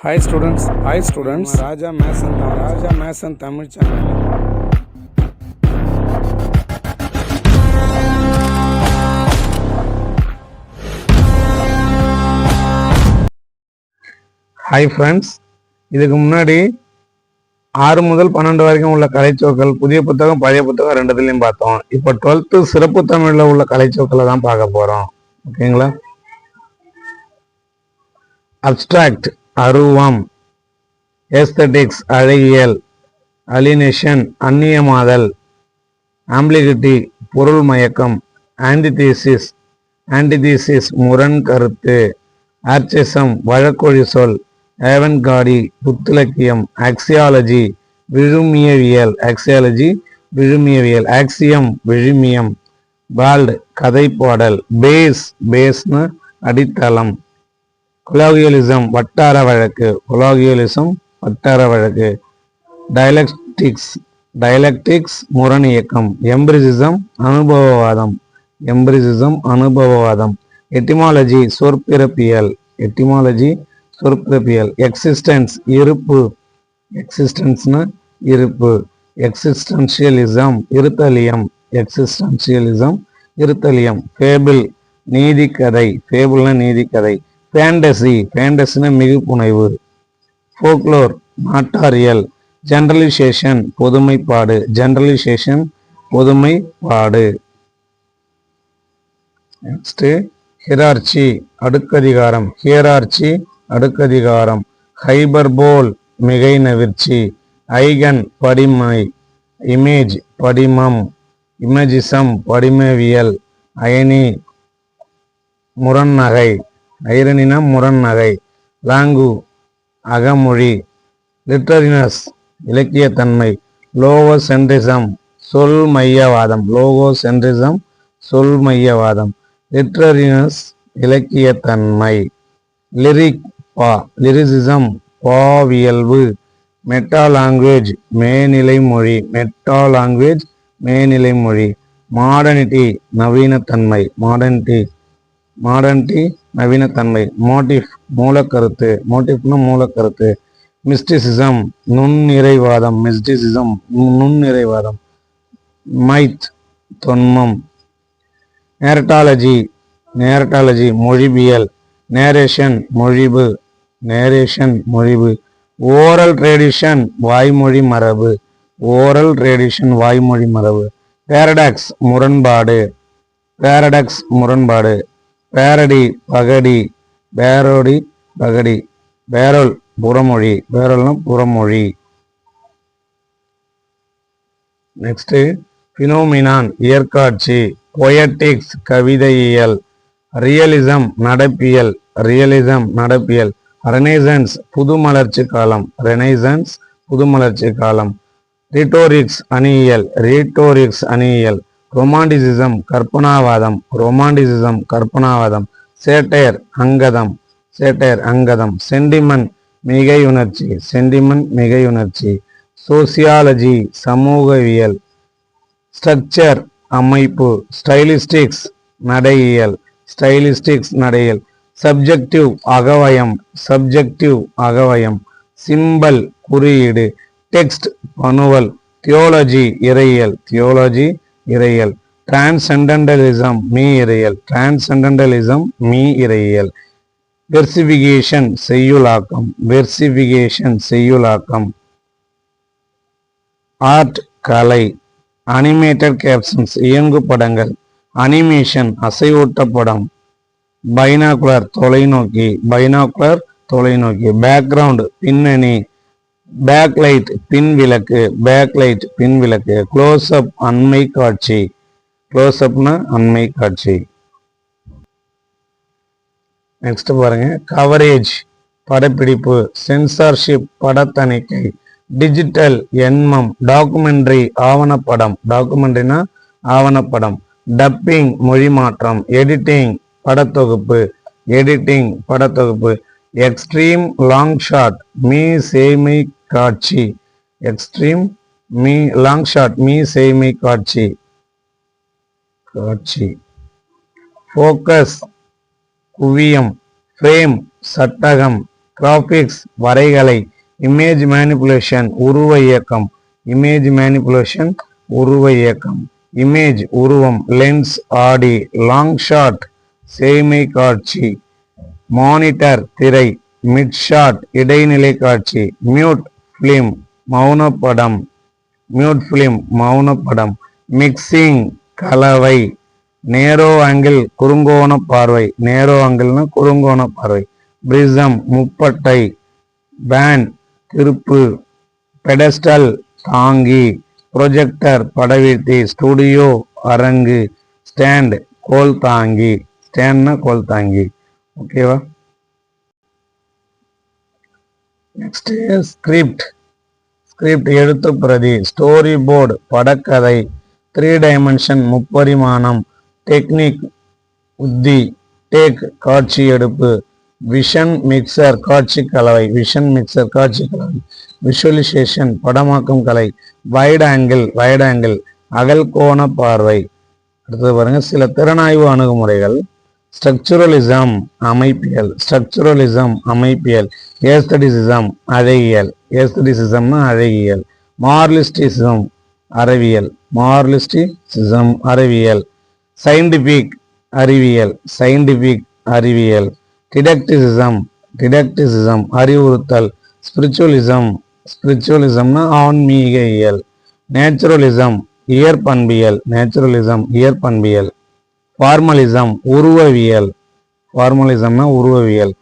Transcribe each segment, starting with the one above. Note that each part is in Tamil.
Hi students hi students Raja Mason தான். Raja Mason Tamil channel hi friends இதுக்கு முன்னாடி ஆறு முதல் பன்னெண்டு வரைக்கும் உள்ள கலைச்சோக்கள் புதிய புத்தகம் பழைய புத்தகம் ரெண்டுத்துலையும் பார்த்தோம். இப்போ டுவெல்த்து சிறப்பு தமிழில் உள்ள கலைச்சோக்களை தான் பார்க்க போகிறோம் ஓகேங்களா அப்ஸ்ட்ராக்ட் அருவம் ஏஸ்தட்டிக்ஸ் அழகியல் அலினேஷன் அந்நியமாதல் ஆம்பிளிகிட்டி பொருள் மயக்கம் ஆன்டிதீசிஸ் ஆன்டிதீசிஸ் முரண் கருத்து ஆர்ச்சிசம் வழக்கொழி சொல் ஏவன்காடி புத்திலக்கியம் ஆக்சியாலஜி விழுமியவியல் ஆக்சியாலஜி விழுமியவியல் ஆக்சியம் விழுமியம் பால்டு கதைப்பாடல் பேஸ் பேஸ்னு அடித்தளம். கொலாகியலிசம் வட்டார வழக்கு. கொலாகியலிசம் வட்டார வழக்கு. டயலக்டிக்ஸ் டயலக்டிக்ஸ் முரண் இயக்கம். எம்பிரிசிசம் அனுபவவாதம். எம்பிரிசிசம் அனுபவவாதம். எட்டிமாலஜி சொற்பிறப்பியல். எட்டிமாலஜி சொற்பிறப்பியல். எக்ஸிஸ்டன்ஸ் இருப்பு. எக்ஸிஸ்டன்ஸ்னு இருப்பு. எக்ஸிஸ்டன்ஷியலிசம் இருத்தலியம். எக்ஸிஸ்டன்ஷியலிசம் இருத்தலியம். ஃபேபிள் நீதிக்கதை. ஃபேபிள்னா நீதிக்கதை. ஃபேண்டசி ஃபேண்டசினா மிகுப்புனைவு ஃபோக்லோர் நாட்டாரியல். ஜென்ரலைசேஷன் பொதுமைப்பாடு. ஜென்ரலைசேஷன் பொதுமைப்பாடு. நெக்ஸ்ட்டு ஹிரார்ச்சி அடுக்கதிகாரம். ஹியரார்ச்சி அடுக்கதிகாரம். ஹைபர்போல் மிகை நவிர்ச்சி ஐகன் படிமை. இமேஜ் படிமம். இமேஜிசம் படிமவியல். அயனி. முரண்நகை. ஐரனினம் முரண் நகை லாங்கு அகமொழி லிட்டரினஸ் இலக்கியத்தன்மை லோகோ சென்ட்ரிசம் சொல் மையவாதம் லோகோ சென்ட்ரிசம் சொல் மையவாதம் லிட்ரரினஸ் இலக்கியத்தன்மை லிரிக் பா லிரிசிசம் பாவியல்பு மெட்டா லாங்குவேஜ் மேநிலை மொழி மெட்டா லாங்குவேஜ் மேநிலை மொழி மாடர்னிட்டி நவீனத்தன்மை மாடர்னிட்டி மாடர்னிட்டி நவீனத்தன்மை மோட்டிஃப் மூலக்கருத்து மோட்டிஃப்னு மூலக்கருத்து மிஸ்டிசிசம் நுண்ணிறைவாதம் மிஸ்டிசிசம் நுண்ணிறைவாதம் மைத் தொன்மம் நேரட்டாலஜி நேரட்டாலஜி மொழிபியல் நேரேஷன் மொழிபு நேரேஷன் மொழிபு ஓரல் ட்ரெடிஷன் வாய்மொழி மரபு ஓரல் ட்ரெடிஷன் வாய்மொழி மரபு பேரடாக்ஸ் முரண்பாடு பேரடாக்ஸ் முரண்பாடு பேரடி பகடி பேரோடி பகடி பேரல் புறமொழி பேரல்னா புறமொழி. நெக்ஸ்ட்டு பினோமினான் இயற்காட்சி பொயட்டிக்ஸ் கவிதையியல் ரியலிசம் நடப்பியல் ரியலிசம் நடப்பியல் ரெனைசன்ஸ் புதுமலர்ச்சி காலம் ரெனைசன்ஸ் புதுமலர்ச்சி காலம். ரிட்டோரிக்ஸ் அணியியல் ரிட்டோரிக்ஸ் அணியியல். ரொமாண்டிசிசம் கற்பனாவாதம் ரொமாண்டிசிசம் கற்பனாவாதம் சேட்டையர் அங்கதம் சேட்டையர் அங்கதம் சென்டிமெண்ட் மிகையுணர்ச்சி சென்டிமெண்ட் மிகையுணர்ச்சி சோசியாலஜி சமூகவியல் ஸ்ட்ரக்சர் அமைப்பு ஸ்டைலிஸ்டிக்ஸ் நடையியல் ஸ்டைலிஸ்டிக்ஸ் நடையியல் சப்ஜெக்டிவ் அகவயம் சப்ஜெக்டிவ் அகவயம் சிம்பல் குறியீடு டெக்ஸ்ட் பனுவல் தியோலஜி இறையியல் தியோலஜி இறையல் டிரான்சென்டென்டலிசம் மீ இறையல் டிரான்சென்டென்டலிசம் மீ இறையியல். வெர்சிபிகேஷன் செய்யுளாக்கம். வெர்சிபிகேஷன் செய்யுளாக்கம். ஆர்ட் கலை. அனிமேட்டட் கேப்ஷன்ஸ் இயங்கு படங்கள். அனிமேஷன் அசைவூட்ட படம் பைனாகுலர் தொலைநோக்கி. பைனாகுலர் தொலைநோக்கி. பேக்ரவுண்ட் பின்னணி. பேக்லைட் பின் விளக்கு பேக்லைட் பின் விளக்கு க்ளோஸ் அப் அண்மை காட்சி. க்ளோஸ் அப்னா அண்மை காட்சி. நெக்ஸ்ட் பாருங்க. கவரேஜ் படப்பிடிப்பு சென்சார்ஷிப் படத்தணிக்கை டிஜிட்டல் எண்மம் டாக்குமெண்ட்ரி ஆவணப்படம். டாக்குமெண்ட்ரினா ஆவணப்படம். டப்பிங் மொழி மாற்றம். எடிட்டிங் படத்தொகுப்பு. எடிட்டிங் படத்தொகுப்பு. எக்ஸ்ட்ரீம் லாங் ஷாட் மீ சேமை காட்சி. எக்ஸ்ட்ரீம் மீ லாங் ஷாட் மீ சேமை காட்சி. காட்சி. ஃபோக்கஸ் குவியம் ஃப்ரேம் சட்டகம் கிராஃபிக்ஸ் வரைகலை இமேஜ் மேனிப்புலேஷன் உருவ இயக்கம். இமேஜ் மேனிப்புலேஷன் உருவ இயக்கம். இமேஜ் உருவம் லென்ஸ் ஆடி லாங் ஷாட் சேமை காட்சி. மானிட்டர் திரை மிட் ஷாட் இடைநிலை காட்சி. மியூட் ஃபிலிம் மௌன படம் மியூட் ஃபிலிம் மௌன படம் மிக்சிங் கலவை. நேரோ ஆங்கிள் குறுங்கோண பார்வை. நேரோ ஆங்கிள்னா குறுங்கோண பார்வை. பிரிசம் முப்பட்டை. பேன் திருப்பு. பெடஸ்டல் தாங்கி. ப்ரொஜெக்டர் படவீர்த்தி ஸ்டுடியோ அரங்கு. ஸ்டாண்ட் கோல் தாங்கி. ஸ்டாண்ட்னா கோல் தாங்கி. ஓகேவா? நெக்ஸ்ட் ஸ்கிரிப்ட் ஸ்கிரிப்ட் எழுத்து பிரதி. ஸ்டோரி போர்டு படக்கதை. த்ரீ டைமென்ஷன் முப்பரிமாணம். டெக்னிக் உத்தி. டேக் காட்சி எடுப்பு. விஷன் மிக்சர் காட்சி கலவை. விஷன் மிக்சர் காட்சி கலவை. விஷுவலைசேஷன் படமாக்கும் கலை. வைட் ஆங்கிள் வைட் ஆங்கிள் அகல்கோண பார்வை. அடுத்தது பாருங்க சில திறனாய்வு அணுகுமுறைகள். ஸ்ட்ரக்சுரலிசம் அமைப்பியல். ஸ்ட்ரக்சுரலிசம் அமைப்பியல். ஏஸ்தடிசிசம் அழகியல். ஏஸ்தடிசிசம்னா அழகியல். மார்லிஸ்டிசிசம் அறிவியல். மார்லிஸ்டிசிசம் அறிவியல். சயின்டிஃபிக் அறிவியல். சயின்டிஃபிக் அறிவியல். டிடக்டிசிசம் டிடக்டிசிசம் அறிவுறுத்தல். ஸ்பிரிச்சுவலிசம் ஸ்பிரிச்சுவலிசம்னா ஆன்மீக இயல். நேச்சுரலிசம் இயற்பண்பியல். நேச்சுரலிசம் இயற்பண்பியல். ஃபார்மலிசம் உருவவியல். ஃபார்மலிசம்னா உருவவியல்.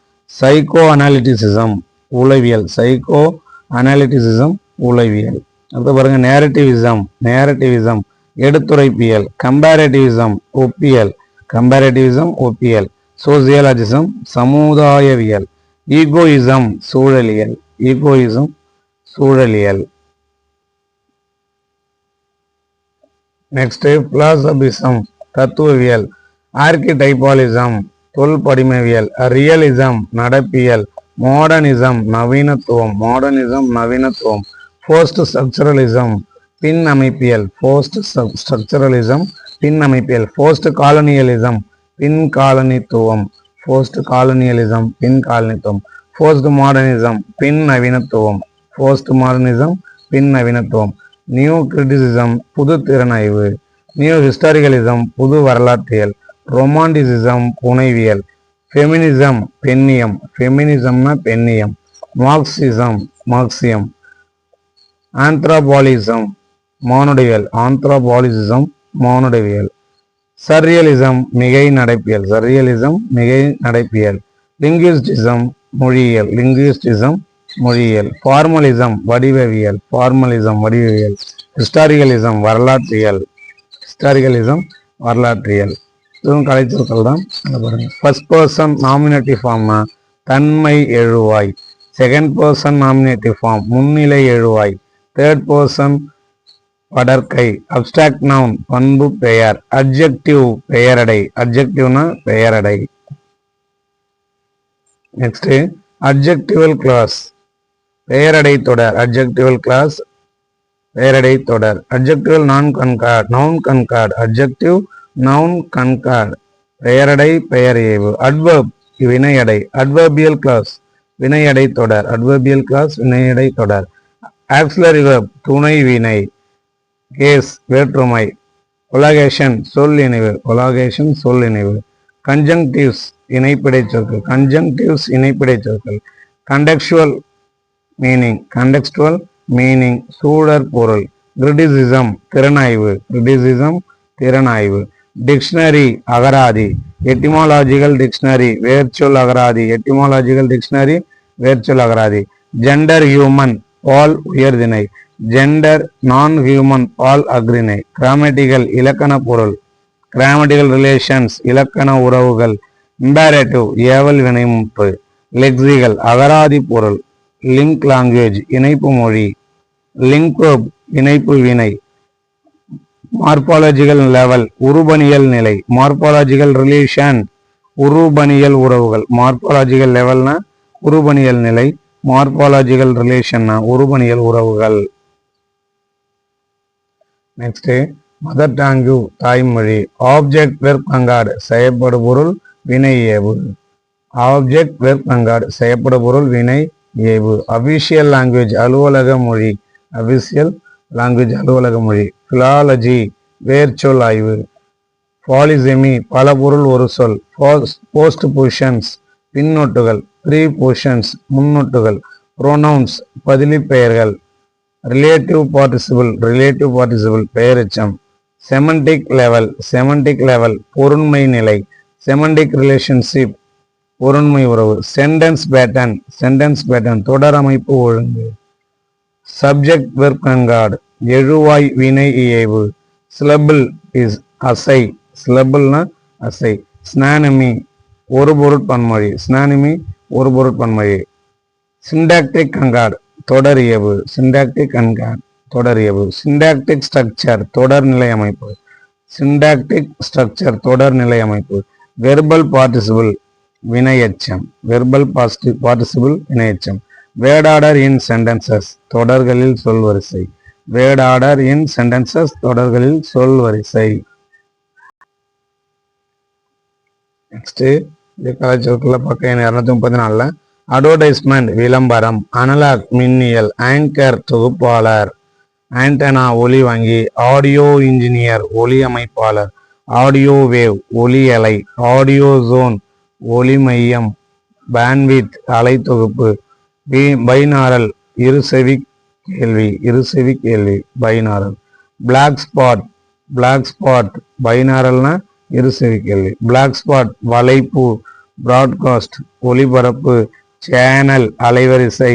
சைக்கோ அனாலிட்டிசிசம் உளவியல். சைக்கோ அனாலிட்டிசிசம் உளவியல். அடுத்து பாருங்க நேரட்டிவிசம் நேரட்டிவிசம் எடுத்துரைப்பியல். கம்பேரட்டிவிசம் ஒப்பியல். கம்பேரட்டிவிசம் ஒப்பியல். சோசியலாஜிசம் சமுதாயவியல். ஈகோயிசம் சூழலியல். ஈகோயிசம் சூழலியல். நெக்ஸ்ட் பிலாசபிசம் தத்துவவியல் ஆர்கிடைபாலிசம் தொல்படிமவியல் ரியலிசம் நடப்பியல் மாடர்னிசம் நவீனத்துவம் மாடர்னிசம் நவீனத்துவம் போஸ்ட் ஸ்ட்ரக்சரலிசம் பின் அமைப்பியல் போஸ்ட் ஸ்ட்ரக்சரலிசம் பின் அமைப்பியல் போஸ்ட் காலனியலிசம் பின் காலனித்துவம் போஸ்ட் காலனியலிசம் பின் காலனித்துவம் போஸ்ட் மாடர்னிசம் பின் நவீனத்துவம் போஸ்ட் மாடர்னிசம் பின் நவீனத்துவம் நியூ கிரிட்டிசிசம் புது திறனாய்வு நியூ ஹிஸ்டாரிகலிசம் புது வரலாற்றியல் ரொமான்டிசிசம் புனைவியல் ஃபெமினிசம் பெண்ணியம் ஃபெமினிசம்னா பெண்ணியம் மார்க்சிசம் மார்க்சியம் ஆந்த்ராபாலிசம் மானுடவியல் ஆந்த்ராபாலிசிசம் மானுடவியல் சர்ரியலிசம் மிகை நடைப்பியல் சர்ரியலிசம் மிகை நடைப்பியல் லிங்குவிஸ்டிசம் மொழியியல் லிங்குவிஸ்டிசம் மொழியியல் ஃபார்மலிசம் வடிவவியல் ஃபார்மலிசம் வடிவவியல் ஹிஸ்டாரிகலிசம் வரலாற்றியல் ஹிஸ்டாரிக்கலிசம் வரலாற்றியல். இதுவும் கலைச்சொற்கள் தான் அங்க ஃபர்ஸ்ட் பர்சன் நாமினேட்டிவ் ஃபார்ம்னா தன்மை எழுவாய். செகண்ட் பர்சன் நாமினேட்டிவ் ஃபார்ம் முன்னிலை எழுவாய். தேர்ட் பர்சன் படற்கை அப்டிராக்ட் நவுன் பண்பு பெயர். அப்ஜெக்டிவ் பெயரடை. அப்ஜெக்டிவ்னா பெயரடை. நெக்ஸ்ட் அப்ஜெக்டிவல் கிளாஸ் பெயரடை தொடர். அப்ஜெக்டிவல் கிளாஸ் பெயரடை தொடர். Adjective noun concord noun concord adjective noun concord பெயரடை பெயர் ஏவு. அட்வர்ப் வினையடை. அட்வர்பியல் கிளாஸ் வினையடை தொடர். அட்வர்பியல் கிளாஸ் வினையடை தொடர். ஆக்சிலரி வெப் துணை வினை. கேஸ் வேற்றுமை. கொலாகேஷன் சொல் இணைவு. கொலாகேஷன் சொல் இணைவு. கன்ஜங்டிவ்ஸ் இணைப்பிடை சொற்கள். கன்ஜங்டிவ்ஸ் இணைப்பிடை சொற்கள். கண்டெக்சுவல் மீனிங் கண்டெக்சுவல் மீனிங் சூழற் பொருள் கிரிட்டிசிசம் திறனாய்வு கிரிட்டிசிசம் திறனாய்வு. டிக்ஷனரி அகராதி எட்டிமாலாஜிக்கல் டிக்ஷனரி வேர்ச்சொல் அகராதி எட்டிமாலாஜிக்கல் டிக்ஷனரி வேர்ச்சொல் அகராதி. ஜெண்டர் ஹியூமன் பால் உயர்திணை. ஜெண்டர் நான் ஹியூமன் பால் அக்ரிணை கிராமட்டிக்கல் இலக்கண பொருள். கிராமட்டிக்கல் ரிலேஷன்ஸ் இலக்கண உறவுகள். இம்பேரேட்டிவ் ஏவல் வினைமுப்பு லெக்ஸிகள் அகராதி பொருள். லிங்க் லாங்குவேஜ் இணைப்பு மொழி லிங்க் இணைப்பு வினை மார்பாலஜிக்கல் லெவல் உருபணியல் நிலை மார்பாலஜிக்கல் ரிலேஷன் உருபணியல் உறவுகள். மார்பாலஜிக்கல் லெவல்னா உருபணியல் நிலை மார்பாலஜிக்கல் ரிலேஷன்னா உருபணியல் உறவுகள். நெக்ஸ்ட் மதர் டாங்கு தாய்மொழி ஆப்ஜெக்ட் வெர்ப் கங்காடு செயற்படு பொருள் வினை ஏவு. ஆப்ஜெக்ட் வெர்ப் கங்கார்டு செய்யப்பட பொருள் வினை ஏவு அபிஷியல் லாங்குவேஜ் அலுவலக மொழி. அபிஷியல் லாங்குவேஜ் அலுவலக மொழி. பிலாலஜி வேர்ச்சொல் ஆய்வு. பாலிசெமி பல பொருள் ஒரு சொல். போஸ்ட் பொசிஷன்ஸ் பின்னொட்டுகள். ப்ரீ பொசிஷன்ஸ் முன்னொட்டுகள். ப்ரோனவுன்ஸ் பதிலி பெயர்கள். ரிலேட்டிவ் பார்ட்டிசிபிள் ரிலேட்டிவ் பார்ட்டிசிபிள் பெயரெச்சம். செமண்டிக் லெவல் செமண்டிக் லெவல் பொருண்மை நிலை. செமண்டிக் ரிலேஷன்ஷிப் ஒருண்மை உறவு சென்டென்ஸ் பேட்டர்ன் சென்டென்ஸ் பேட்டர்ன் தொடர் அமைப்பு ஒழுங்கு. சப்ஜெக்ட் வெர்ப் கண்காடு எழுவாய் வினை இயைவு. சிலபிள் இஸ் அசை. சிலபிள்னா அசை. ஸ்னானமி ஒரு பொருட்பன்மொழி ஸ்னானமி ஒரு பொருட்பன்மொழி சிண்டாக்டிக் கங்கார்டு தொடரியவு சிண்டாக்டிக் கண்காட் தொடரியவு சிண்டாக்டிக் ஸ்ட்ரக்சர் தொடர்நிலை அமைப்பு. சிண்டாக்டிக் ஸ்ட்ரக்சர் தொடர்நிலை அமைப்பு. வெர்பல் பார்ட்டிசிபிள் வினையச்சம் வெர்பல் பாசிட்டிவ் பார்ட்டிசிபிள் வினையச்சம். வேர்ட் ஆர்டர் இன் சென்டென்சஸ் தொடர்களில் சொல் வரிசை. வேர்ட் ஆர்டர் இன் சென்டென்சஸ் தொடர்களில் சொல் வரிசை. நெக்ஸ்ட்டு இது கலாச்சாரத்தில் பக்கம் இரநூத்தி முப்பத்தி நாலில். அட்வர்டைஸ்மெண்ட் விளம்பரம் அனலாக் மின்னியல் ஆங்கர் தொகுப்பாளர் ஆண்டனா ஒலி வங்கி ஆடியோ இன்ஜினியர் ஒலி அமைப்பாளர் ஆடியோ வேவ் ஒலி அலை ஆடியோ ஜோன் ஒளி மையம் பேண்ட்வித் அலை தொகுப்பு பைனாரல் இருசெவி கேள்வி இருசெவி கேள்வி binaural. Black spot black spot பைனாரல்னா இருசெவி கேள்வி. பிளாக் ஸ்பாட் வலைப்பு பிராட்காஸ்ட் ஒளிபரப்பு சேனல் அலைவரிசை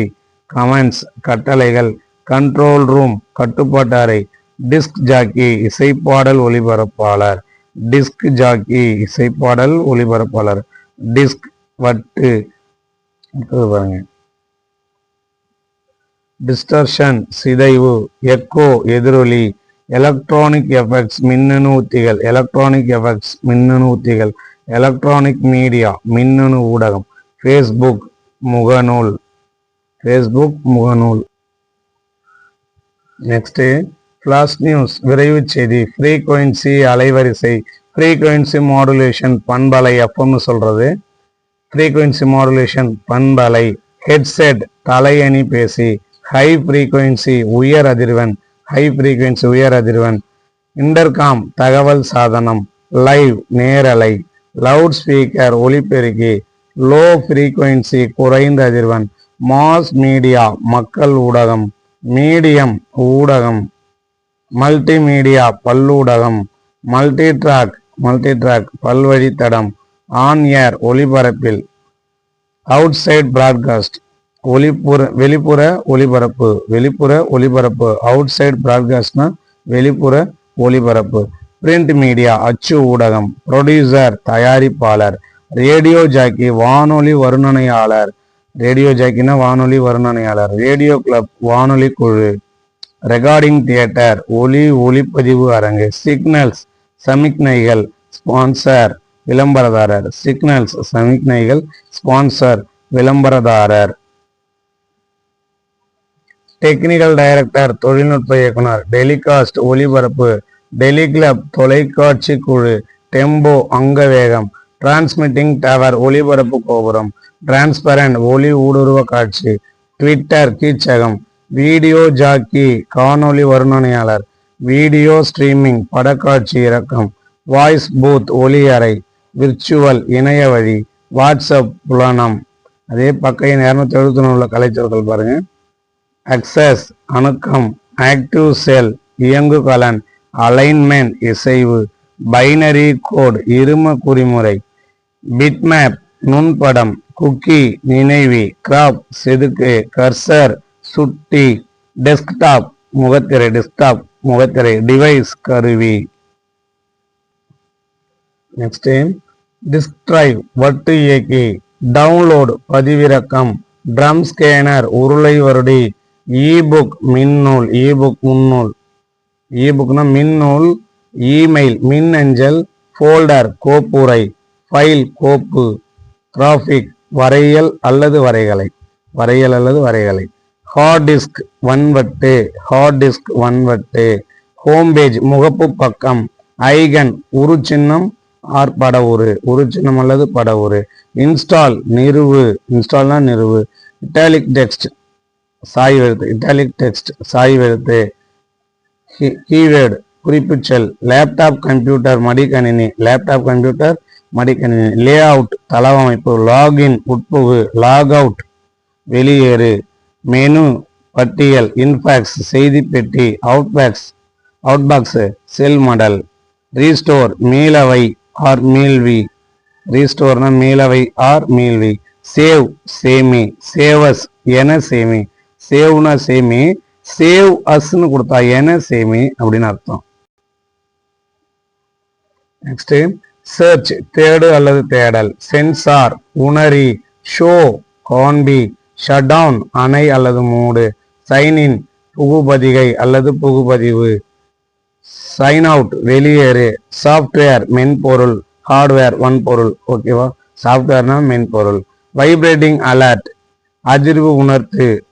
கமெண்ட்ஸ் கட்டளைகள் கண்ட்ரோல் ரூம் கட்டுப்பாட்டு அறை டிஸ்க் ஜாக்கி இசைப்பாடல் ஒளிபரப்பாளர். டிஸ்க் ஜாக்கி இசைப்பாடல் ஒளிபரப்பாளர். டிஸ்க் வட்டு. பாருங்க. டிஸ்டர்ஷன் சிதைவு எக்கோ எதிரொலி எலக்ட்ரானிக் எஃபெக்ட்ஸ் மின்னணு உத்திகள் எலக்ட்ரானிக் எஃபெக்ட்ஸ் மின்னணு உத்திகள் எலக்ட்ரானிக் மீடியா மின்னணு ஊடகம் ஃபேஸ்புக் முகநூல் ஃபேஸ்புக் முகநூல். நெக்ஸ்ட் ஃப்ளாஷ் நியூஸ் விரைவு செய்தி ஃப்ரீக்வன்சி அலைவரிசை ஃப்ரீக்குவென்சி மாடுலேஷன் பண்பலை எஃப்எம்னு சொல்கிறது ஃப்ரீக்குவென்சி மாடுலேஷன் பண்பலை. ஹெட்செட் தலையணி பேசி. ஹை ஃப்ரீக்குவென்சி உயர் அதிர்வெண். ஹை ஃப்ரீக்குவென்சி உயர் அதிர்வெண். இன்டர்காம் தகவல் சாதனம். லைவ் நேரலை. லவுட் ஸ்பீக்கர் ஒலிபெருக்கி லோ ஃப்ரீக்குவென்சி குறைந்த அதிர்வெண். மாஸ் மீடியா மக்கள் ஊடகம். மீடியம் ஊடகம். மல்டிமீடியா பல்லூடகம். மல்டி ட்ராக் மல்டி ட்ராக் பல்வழித்தடம் ஆன் ஏர் ஒளிபரப்பில் அவுட் சைட் பிராட்காஸ்ட் ஒளிப்புற வெளிப்புற ஒளிபரப்பு வெளிப்புற ஒளிபரப்பு அவுட் சைட் பிராட்காஸ்ட்னா வெளிப்புற ஒளிபரப்பு. பிரிண்ட் மீடியா அச்சு ஊடகம் ப்ரொடியூசர் தயாரிப்பாளர் ரேடியோ ஜாக்கி வானொலி வருணனையாளர். ரேடியோ ஜாக்கினா வானொலி வருணனையாளர். ரேடியோ கிளப் வானொலி குழு. ரெக்கார்டிங் தியேட்டர் ஒலி ஒளிப்பதிவு அரங்கு. சிக்னல்ஸ் சமிக்ஞைகள் ஸ்பான்சர் விளம்பரதாரர். சிக்னல்ஸ் சமிக்ஞைகள் ஸ்பான்சர் விளம்பரதாரர். டெக்னிக்கல் டைரக்டர் தொழில்நுட்ப இயக்குனர் டெலிகாஸ்ட் ஒளிபரப்பு டெலிகிளப் தொலைக்காட்சி குழு டெம்போ அங்கவேகம் டிரான்ஸ்மிட்டிங் டவர் ஒளிபரப்பு கோபுரம் டிரான்ஸ்பரண்ட் ஒளி ஊடுருவ காட்சி ட்விட்டர் கீச்சகம் வீடியோ ஜாக்கி காணொளி வர்ணனையாளர் வீடியோ ஸ்ட்ரீமிங் படக்காட்சி இறக்கம் வாய்ஸ் பூத் ஒலி அறை விர்ச்சுவல் இணைய வழி வாட்ஸ்அப் புலனம். அதே பக்கையின் இரநூத்தி எழுபத்தி உள்ள கலைச்சொற்கள் பாருங்க. அக்சஸ் அணுக்கம் ஆக்டிவ் செல் இயங்கு கலன் அலைன்மெண்ட் இசைவு பைனரி கோட் இரும குறிமுறை பிட்மேப் நுண்படம் குக்கி நினைவி கிராப் செதுக்கு கர்சர் சுட்டி டெஸ்க்டாப் முகத்திரை டெஸ்க்டாப் முகத்திரை டிவைஸ் கருவி. நெக்ஸ்ட் டிஸ்க் டிரைவ் வட்டு இயக்கி டவுன்லோட் பதிவிறக்கம் ட்ரம் ஸ்கேனர் உருளை வருடி இபுக் மின்னூல் இபுக் முன்னூல். இபுக்னா மின்னூல் இமெயில் மின் அஞ்சல் ஃபோல்டர் கோப்புரை ஃபைல் கோப்பு கிராஃபிக் வரையல் அல்லது வரைகலை. வரையல் அல்லது வரைகலை. ஹார்ட் டிஸ்க் வன்வட்டு ஹார்ட் டிஸ்க் வன்வட்டு. ஹோம் பேஜ் முகப்பு பக்கம் ஐகன் உரு சின்னம் ஆர் பட உரு. உரு சின்னம் அல்லது பட உரு. இன்ஸ்டால் நிறுவு. இன்ஸ்டால்னா நிறுவு. இட்டாலிக் டெக்ஸ்ட் சாய் எழுத்து. இட்டாலிக் டெக்ஸ்ட் சாய் எழுத்து. கீவேர்டு செல். லேப்டாப் கம்ப்யூட்டர் மடிக்கணினி. லேப்டாப் கம்ப்யூட்டர் மடிக்கணினி. லே அவுட் தளவமைப்பு. லாகின் உட்புகு. லாக் அவுட் வெளியேறு. மெனு பட்டியல் இன்பாக்ஸ் செய்தி பெட்டி அவுட்பாக்ஸ் அவுட்பாக்ஸ் செல் மடல் ரீஸ்டோர் மீளவை ஆர் மீள்வி ரீஸ்டோர்னா மீளவை ஆர் மீள்வி சேவ் சேமி சேவஸ் என சேமி சேவ்னா சேமி சேவ் அஸ்ன்னு கொடுத்தா என சேமி அப்படின்னு அர்த்தம். நெக்ஸ்ட் சர்ச் தேடு அல்லது தேடல். சென்சார் உணரி ஷோ காண்பி ஷட்டவுன் அணை அல்லது மூடு. சைன் இன் புகுபதிகை அல்லது புகுபதிவு. சைன் அவுட் வெளியேறு. சாஃப்ட்வேர் மென்பொருள். ஹார்ட்வேர் வன்பொருள். ஓகேவா சாஃப்ட்வேர்னா மென்பொருள். வைப்ரேட்டிங் அலர்ட் அதிர்வு உணர்த்து.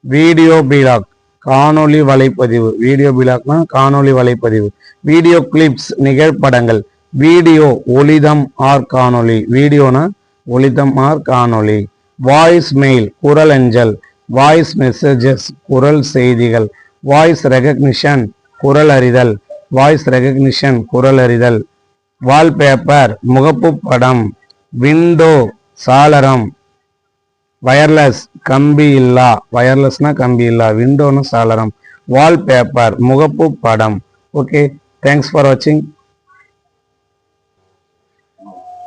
வீடியோ பிலாக் காணொளி வலைப்பதிவு. வீடியோ பிலாக்னா காணொளி வலைப்பதிவு. வீடியோ கிளிப்ஸ் நிகழ்படங்கள். வீடியோ ஒளிதம் ஆர் காணொளி. வீடியோனா ஒளிதம் ஆர் காணொளி. வாய்ஸ் மெயில் குரல் அஞ்சல் வாய்ஸ் மெசேஜஸ் குரல் செய்திகள் வாய்ஸ் ரெகக்னிஷன் குரல் அறிதல் வாய்ஸ் ரெகக்னிஷன் குரல் அறிதல் வால்பேப்பர் முகப்பு படம் விண்டோ சாளரம் வயர்லெஸ் கம்பி இல்லா வயர்லெஸ்னா கம்பி இல்லா விண்டோன்னு சாளரம் வால்பேப்பர் முகப்பு படம். ஓகே தேங்க்ஸ் ஃபார் வாட்சிங்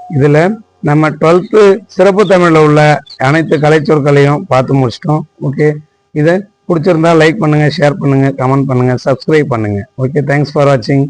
இதில் நம்ம டுவெல்த்து சிறப்பு தமிழில் உள்ள அனைத்து கலைச்சொற்களையும் பார்த்து முடிச்சிட்டோம். ஓகே இதை பிடிச்சிருந்தா லைக் பண்ணுங்கள் ஷேர் பண்ணுங்கள் கமெண்ட் பண்ணுங்கள் சப்ஸ்கிரைப் பண்ணுங்கள் ஓகே தேங்க்ஸ் ஃபார் வாட்சிங்